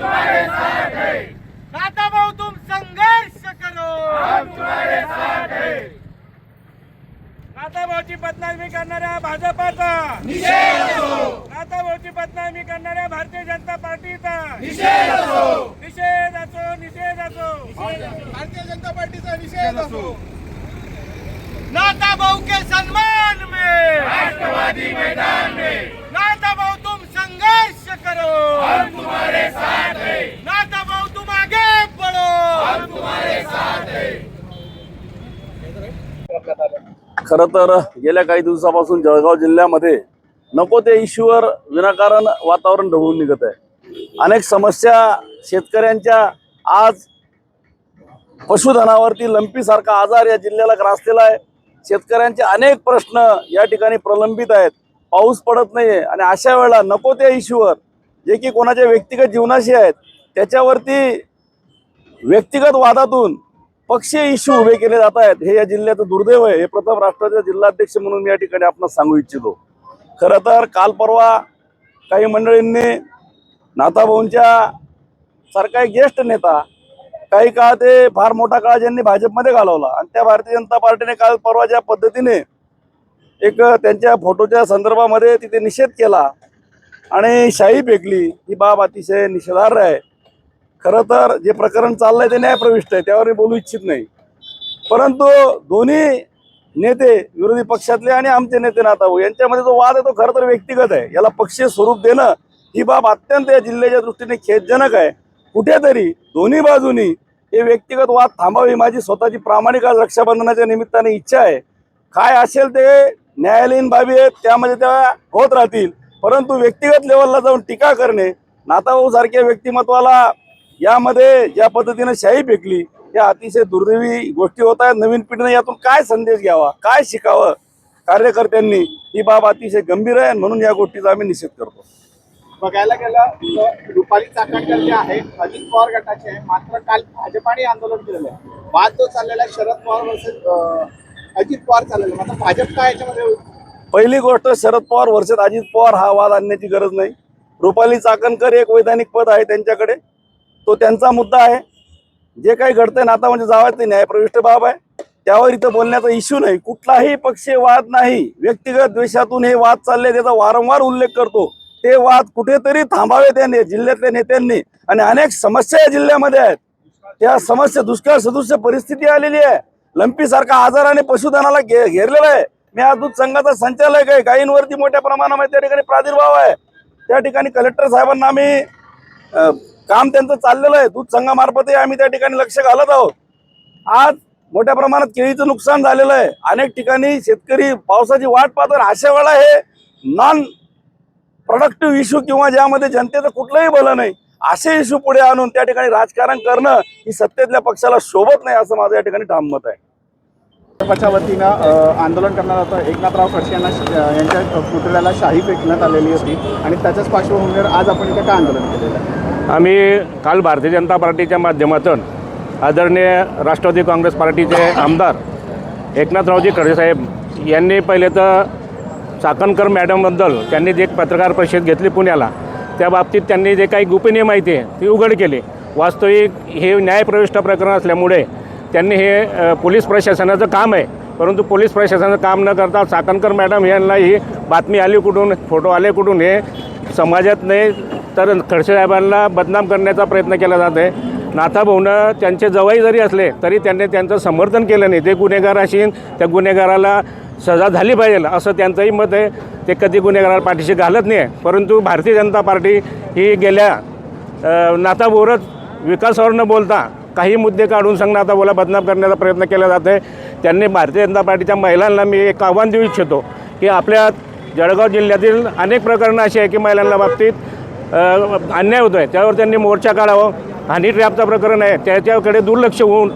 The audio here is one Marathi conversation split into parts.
तुम्हारे साथ हैं भाऊ तुम संघर्ष करो. हम तुम्हारे साथ हैं नाता भाऊची बदनामी करणाऱ्या भाजपाचा. निषेध असो. भाऊची बदनामी करणाऱ्या भारतीय जनता पार्टीचा. निषेध असो. निषेध असो निषेध असो. भारतीय जनता पार्टीचा निषेध असो. नाता भाऊ के सम्मान में. राष्ट्रवादी मैदान में नाता भाऊ तुम संघर्ष करो हम तुम्हारे साथ हैं नाता भाऊ तुम आगे बढ़ो हम तुम्हारे साथ हैं खरं तर गेल्या काही दिवसापासून जळगाव जिल्ह्यामध्ये नको ते इश्यूवर विनाकारण वातावरण ढवळून निघत आहे. अनेक समस्या शेतकऱ्यांच्या आज पशुधनावरती लंपीसारखा आजार या जिल्ह्याला ग्रासलेला आहे. शेतकऱ्यांचे अनेक प्रश्न या ठिकाणी प्रलंबित आहेत. पाऊस पडत नाही आहे आणि अशा वेळेला नको त्या इश्यूवर जे की कोणाच्या व्यक्तिगत जीवनाशी आहेत त्याच्यावरती व्यक्तिगत वादातून पक्षीय इश्यू उभे केले जात आहेत. हे या जिल्ह्याचं दुर्दैव आहे. हे प्रथम राष्ट्राचे जिल्हाध्यक्ष म्हणून मी या ठिकाणी आपण सांगू इच्छितो. खरं तर काल परवा काही मंडळींनी नाथाभाऊंच्या सारखा एक ज्येष्ठ नेता काही काळ ते फार मोठा काळ ज्यांनी भाजपमध्ये घालवला आणि त्या भारतीय जनता पार्टीने काल परवा ज्या पद्धतीने एक त्यांच्या फोटोच्या संदर्भामध्ये तिथे निषेध केला आणि शाही फेकली ही बाब अतिशय निषेधार्ह आहे. खरं तर जे प्रकरण चाललंय ते न्यायप्रविष्ट आहे त्यावर मी बोलू इच्छित नाही. परंतु दोन्ही नेते विरोधी पक्षातले आणि आमचे नेते नाताभाऊ यांच्यामध्ये जो वाद आहे तो खरं तर व्यक्तिगत आहे. याला पक्षीय स्वरूप देणं ही बाब अत्यंत या जिल्ह्याच्या दृष्टीने खेदजनक आहे. कुठेतरी दोन्ही बाजूनी हे व्यक्तिगत वाद थांबावी माझी स्वतःची प्रामाणिक आज रक्षाबंधनाच्या निमित्ताने इच्छा आहे. काय असेल ते न्यायालयीन बाबी आहेत त्यामध्ये त्या होत राहतील. परंतु व्यक्तिगत लेवलला जाऊन टीका करणे नाताभाऊ सारख्या व्यक्तिमत्वाला यामध्ये ज्या पद्धतीने शाही फेकली या अतिशय दुर्दैवी गोष्टी होत आहेत. नवीन पिढीने यातून काय संदेश घ्यावा? काय शिकावं? कार्यकर्त्यांनी ही बाब अतिशय गंभीर आहे म्हणून या गोष्टीचा आम्ही निषेध करतो. बघायला गेलं रुपाली चाकणकर जे आहे अजित पवार गटाचे आहे मात्र काल भाजपाने आंदोलन केलेलं आहे वाद जो चाललेला आहे शरद पवार वर्सेस अजित पवार चाललेला. मात्र भाजप काय याच्यामध्ये पहिली गोष्ट शरद पवार वर्षात अजित पवार हा वाद आणण्याची गरज नाही. रुपाली चाकणकर एक वैधानिक पद आहे त्यांच्याकडे. तो त्यांचा मुद्दा आहे. जे काही घडतंय नाता म्हणजे जावायचं न्यायप्रविष्ट बाब आहे. त्यावर इथं बोलण्याचा इश्यू नाही. कुठलाही पक्षीय वाद नाही. व्यक्तिगत द्वेषातून हे वाद चालले त्याचा वारंवार उल्लेख करतो. ते वाद कुठेतरी थांबावे त्याने जिल्ह्यातल्या नेत्यांनी. आणि अनेक समस्या या जिल्ह्यामध्ये आहेत. त्या समस्या दुष्काळ सदृश्य परिस्थिती आलेली आहे. लंपीसारखा आजाराने पशुधनाला घे घेरलेला आहे. मी आज दूध संघाचा संचालक आहे. गायींवरती मोठ्या प्रमाणामध्ये त्या ठिकाणी प्रादुर्भाव आहे. त्या ठिकाणी कलेक्टर साहेबांना आम्ही काम त्यांचं चाललेलं आहे. दूध संघामार्फतही आम्ही त्या ठिकाणी लक्ष घालत आहोत. आज मोठ्या प्रमाणात केळीचं नुकसान झालेलं आहे. अनेक ठिकाणी शेतकरी पावसाची वाट पाहतात. अशा वेळा हे नॉन प्रोडक्टिव्ह इश्यू किंवा ज्यामध्ये जनतेचं कुठलंही भलं नाही असे इश्यू पुढे आणून त्या ठिकाणी राजकारण करणं ही सत्तेतल्या पक्षाला शोभत नाही असं माझं या ठिकाणी ठाम मत आहे. भाजपाच्या वतीनं आंदोलन करणार होतं एकनाथराव खडसे यांना यांच्या पुतळ्याला शाही फेकण्यात आलेली होती आणि त्याच्याच पार्श्वभूमीवर आज आपण इथे काय आंदोलन केलेलं आहे? आम्ही काल भारतीय जनता पार्टीच्या माध्यमातून आदरणीय राष्ट्रवादी काँग्रेस पार्टीचे आमदार एकनाथरावजी खडसेसाहेब यांनी पहिले तर चाकणकर मॅडमबद्दल त्यांनी जे एक पत्रकार परिषद घेतली पुण्याला त्या बाबतीत त्यांनी जे काही गोपनीय माहिती आहे ती उघड केली. वास्तविक हे न्यायप्रविष्ट प्रकरण असल्यामुळे त्यांनी हे पोलीस प्रशासनाचं काम आहे. परंतु पोलीस प्रशासनाचं काम न करता चाकणकर मॅडम यांना ही बातमी आली कुठून फोटो आले कुठून हे समाजात नाही तर खडसे साहेबांना बदनाम करण्याचा प्रयत्न केला जात आहे. नाथाभाऊनं त्यांचे जवाई जरी असले तरी त्यांनी त्यांचं समर्थन केलं नाही. ते गुन्हेगार असेल त्या गुन्हेगाराला सजा झाली पाहिजे असं त्यांचंही मत आहे. ते कधी गुन्हेगाराला पाठीशी घालत नाही. आहे परंतु भारतीय जनता पार्टी ही गेल्या अ, नाथाभाऊरच विकासावर न बोलता काही मुद्दे काढून संघ नाथाभाऊला बदनाम करण्याचा प्रयत्न केला जात आहे. त्यांनी भारतीय जनता पार्टीच्या महिलांना मी एक आव्हान देऊ इच्छितो की आपल्या जळगाव जिल्ह्यातील अनेक प्रकरणं अशी आहे की महिलांना बाबतीत अन्याय होतो आहे त्यावर त्यांनी मोर्चा काढावं. हानी ट्रॅपचं प्रकरण आहे. त्याच्याकडे दुर्लक्ष होऊन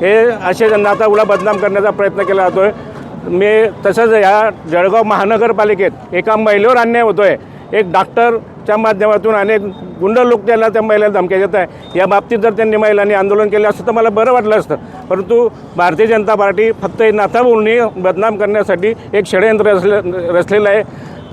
हे असे नातागुला बदनाम करण्याचा प्रयत्न केला जातो आहे मी तसंच ह्या जळगाव महानगरपालिकेत एका महिलेवर अन्याय होतो आहे एक डॉक्टरच्या माध्यमातून अनेक गुंड लोक त्याला त्या महिलेला धमक्या देत आहे. या बाबतीत जर त्यांनी महिलांनी आंदोलन केलं असतं तर मला बरं वाटलं असतं. परंतु भारतीय जनता पार्टी फक्त नाथाभाऊंनी बदनाम करण्यासाठी एक षडयंत्र रचलं रचलेलं आहे.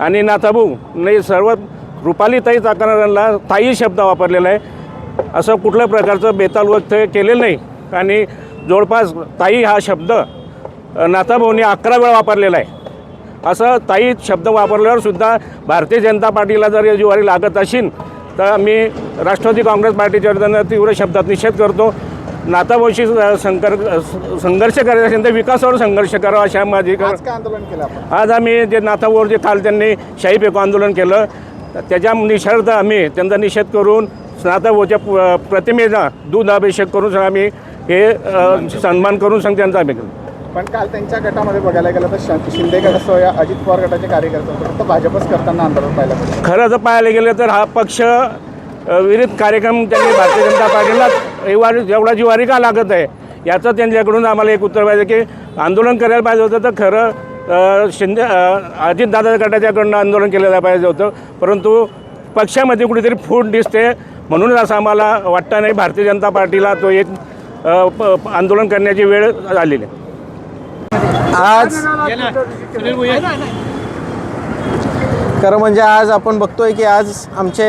आणि नाथाभाऊ नाही सर्व रुपाली ताई चाकणाऱ्यांना ताई शब्द वापरलेला आहे. असं कुठल्या प्रकारचं बेताल वक्तव्य केलेलं नाही. आणि जवळपास ताई हा शब्द नाथाभाऊनी अकरा वेळा वापरलेला आहे. असं ताई शब्द वापरल्यावर सुद्धा भारतीय जनता पार्टीला जर या जिवारी लागत असेल तर मी राष्ट्रवादी काँग्रेस पार्टीच्या वतीनं तीव्र शब्दात निषेध करतो. नाथाभाऊशी संकर संघर्ष करायचा असेल तर विकासावर संघर्ष करावा अशा माझी आंदोलन केलं आज आम्ही जे नाथावर जे काल त्यांनी शाही फेको आंदोलन केलं त्याच्या निषेधार्थ आम्ही त्यांचा निषेध करून नाथाभाऊच्या प- प्रतिमेचा दूध अभिषेक करून आम्ही हे सन्मान करून सांग त्यांचा आम्ही केलं पण काल त्यांच्या गटामध्ये बघायला गेलं तर शिंदे गट असो या अजित पवार गटाचे कार्यकर्ते होते. फक्त भाजपच करताना आंदोलन पाहायला मिळालं खरं जर पाहायला गेलं तर हा पक्ष विरुद्ध कार्यक्रम त्यांनी भारतीय जनता पार्टीला एवढा एवढा जिवारी का लागत आहे? याचं त्यांच्याकडून आम्हाला एक उत्तर पाहिजे की आंदोलन करायला पाहिजे होतं तर खरं शिंदे अ, अजितदादा गटाच्याकडनं आंदोलन केलं पाहिजे होतं. परंतु पक्षामध्ये कुठेतरी फूट दिसते. म्हणूनच असं आम्हाला वाटतं नाही भारतीय जनता पार्टीला तो एक प- आंदोलन करण्याची वेळ आलेली आहे. आज खरं म्हणजे आज आपण बघतोय की आज आमचे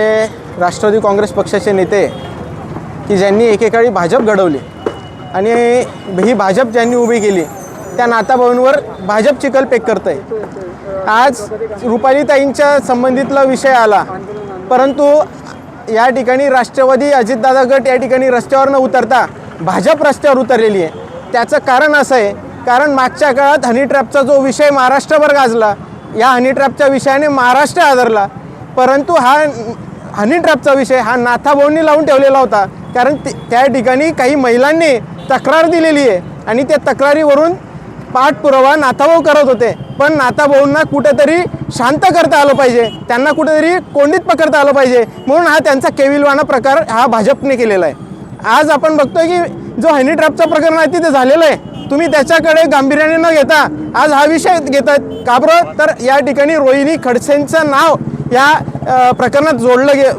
राष्ट्रवादी काँग्रेस पक्षाचे नेते की ज्यांनी एकेकाळी भाजप घडवली आणि ही भाजप ज्यांनी उभी केली त्या नाताभाऊंवर भाजप चिकलपेक करत आहे आज रुपालीताईंच्या संबंधितला विषय आला. परंतु या ठिकाणी राष्ट्रवादी अजितदादा गट या ठिकाणी रस्त्यावर न उतरता भाजप रस्त्यावर उतरलेली आहे. त्याचं कारण असं आहे कारण मागच्या काळात हनी ट्रॅपचा जो विषय महाराष्ट्रभर गाजला या हनी ट्रॅपच्या विषयाने महाराष्ट्र आदरला. परंतु हा हनी ट्रॅपचा विषय हा नाथाभाऊंनी लावून ठेवलेला होता. कारण ते- त्या ठिकाणी काही महिलांनी तक्रार दिलेली आहे आणि त्या तक्रारीवरून पाठपुरावा नाथाभाऊ करत होते. पण नाथाभाऊंना कुठेतरी शांत करता आलं पाहिजे. त्यांना कुठेतरी कोंडीत पकडता आलं पाहिजे. म्हणून हा त्यांचा केविलवाना प्रकार हा भाजपने केलेला आहे. आज आपण बघतोय की जो हनी ट्रॅपचं प्रकरण आहे तिथे झालेलं आहे. तुम्ही त्याच्याकडे गांभीर्याने न घेता आज हा विषय घेतात. का बरं? तर या ठिकाणी रोहिणी खडसेंचं नाव या प्रकरणात जोडलं गे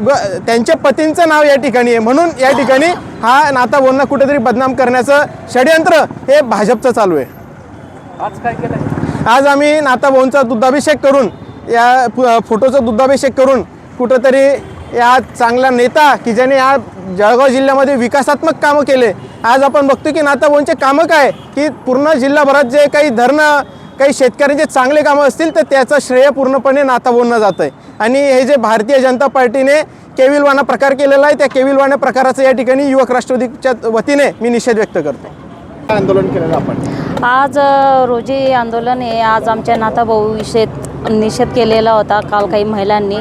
त्यांच्या पतींचं नाव या ठिकाणी आहे. म्हणून या ठिकाणी हा नाता बोलणं कुठेतरी बदनाम करण्याचं षडयंत्र हे भाजपचं चालू आहे. आज आम्ही नाता भाऊंचा करून या फोटोचा दुधाभिषेक करून कुठंतरी या चांगला नेता की ज्याने या जळगाव जिल्ह्यामध्ये विकासात्मक कामं केले. आज आपण बघतो की नाता भाऊंचे कामं काय की पूर्ण जिल्हाभरात जे काही धरणं काही शेतकऱ्यांचे चांगले कामं असतील तर त्याचं श्रेय पूर्णपणे नाताभाऊंना जातं आहे आणि हे जे भारतीय जनता पार्टीने केविलवाणा प्रकार केलेला आहे त्या केविलवाणा प्रकाराचं या ठिकाणी युवक राष्ट्रवादीच्या वतीने मी निषेध व्यक्त करतो. आंदोलन केलेलं आपण? आज रोजी आंदोलन हे आज आमच्या नाथाभाऊ विषयीत निषेध केलेला होता काल काही महिलांनी.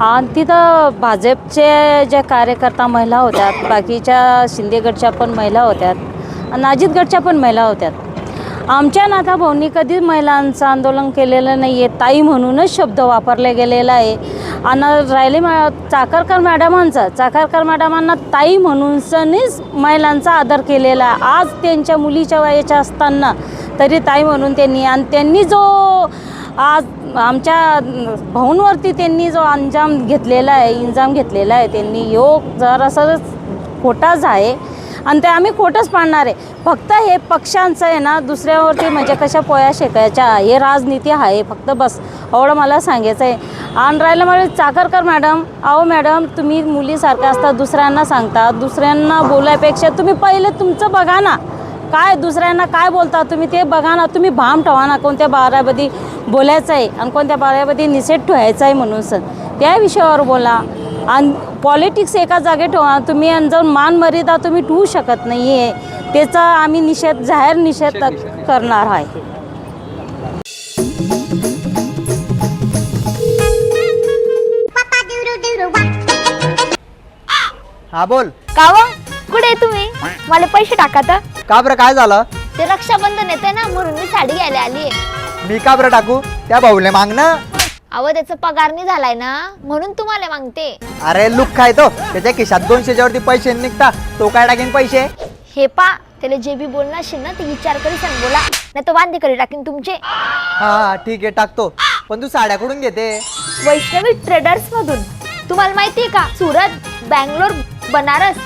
आणि तिथं भाजपचे जे कार्यकर्ता महिला होत्या बाकीच्या शिंदेगडच्या पण महिला होत्या आणि पण महिला होत्या आमच्या नाताभाऊंनी कधीच महिलांचं आंदोलन केलेलं नाही आहे ताई म्हणूनच शब्द वापरले गेलेला आहे. आणि राहिले मा चाकरकर मॅडमांचा. चाकरकर मॅडमांना ताई म्हणून सनीच महिलांचा आदर केलेला. आहे आज त्यांच्या मुलीच्या वयाच्या असताना तरी ताई म्हणून त्यांनी आणि त्यांनी जो आज आमच्या भाऊंवरती त्यांनी जो अंजाम घेतलेला आहे इंजाम घेतलेला आहे त्यांनी योग जरासं खोटाच आहे. आणि ते आम्ही खोटंच पाडणार आहे. फक्त हे पक्षांचं आहे ना दुसऱ्यावरती म्हणजे कशा पोया शेकायच्या हे राजनीती आहे फक्त बस. एवढं मला सांगायचं आहे. आणि राहिलं मला चाकरकर मॅडम अहो मॅडम तुम्ही मुलीसारखं असता दुसऱ्यांना सांगता दुसऱ्यांना बोलायपेक्षा तुम्ही पहिले तुमचं बघा ना. काय दुसऱ्यांना काय बोलता तुम्ही ते बघा ना. तुम्ही भाम ठेवा ना कोणत्या बारामध्ये बोलायचं आहे आणि कोणत्या बारामध्ये निषेध ठेवायचा आहे म्हणून सर. त्या विषयावर बोला. आणि पॉलिटिक्स एका जागे ठेवा. तुम्ही आणि जाऊन मान मर्यादा तुम्ही ठेवू शकत नाही आहे त्याचा आम्ही निषेध जाहीर निषेध करणार आहे. हा बोल. का व? कुठे आहे तुम्ही? मला पैसे टाका तर. का बरं काय झालं? ते रक्षाबंधन येते ना म्हणून मी साडी घ्यायला आली आहे मी का बरं टाकू? त्या भाऊले माग ना अहो त्याचा पगार नाही झालाय ना म्हणून तुम्हाला मागते. अरे लुक काय तो? त्याच्या खिशात दोनशेच्या वरती पैसे निघता तो काय टाकेन पैसे? हे पा त्याला जे बी बोलणार असेल ना ते विचार करी सांग बोला. नाही तर वांदे करी टाकीन तुमचे. हा हा ठीक आहे टाकतो. पण तू साड्या कुठून घेते? वैष्णवी ट्रेडर्स मधून. तुम्हाला माहितीये का सुरत बँगलोर बनारस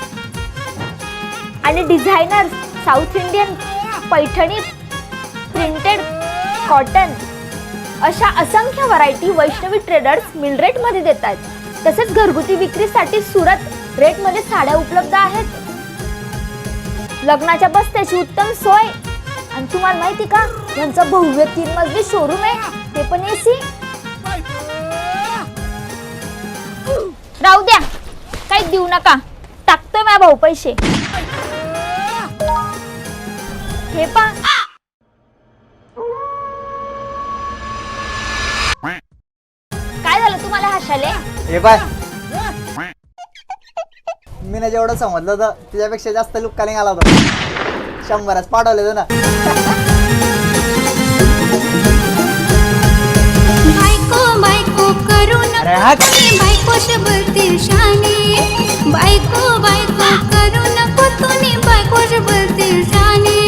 आणि designer south Indian Paithani printed cotton अशा असंख्य व्हरायटी वैष्णवी ट्रेडर्स मिलरेटमध्ये आहेत. तसेच घरगुती विक्रीसाठी सुरत रेटमध्ये साड्या उपलब्ध आहेत. लग्नाच्या बस्त्याची उत्तम सोय. आणि तुम्हाला माहिती का? यांचं भव्य तीन मजली शोरूम आहे. ते पण एसी राहू द्या. काही देऊ नका. टाकतोय माझ्या भाऊ पैसे. हे पा हे बाय मी ना जेवढं समजलं होतं त्याच्यापेक्षा जास्त लुक कालिंग आला होता. शंभरच पाठवले ना. बायको बायको करू अरे हात. बायको शबती शाने. बायको बायको करू नको तुम्ही बायको शबती शाने.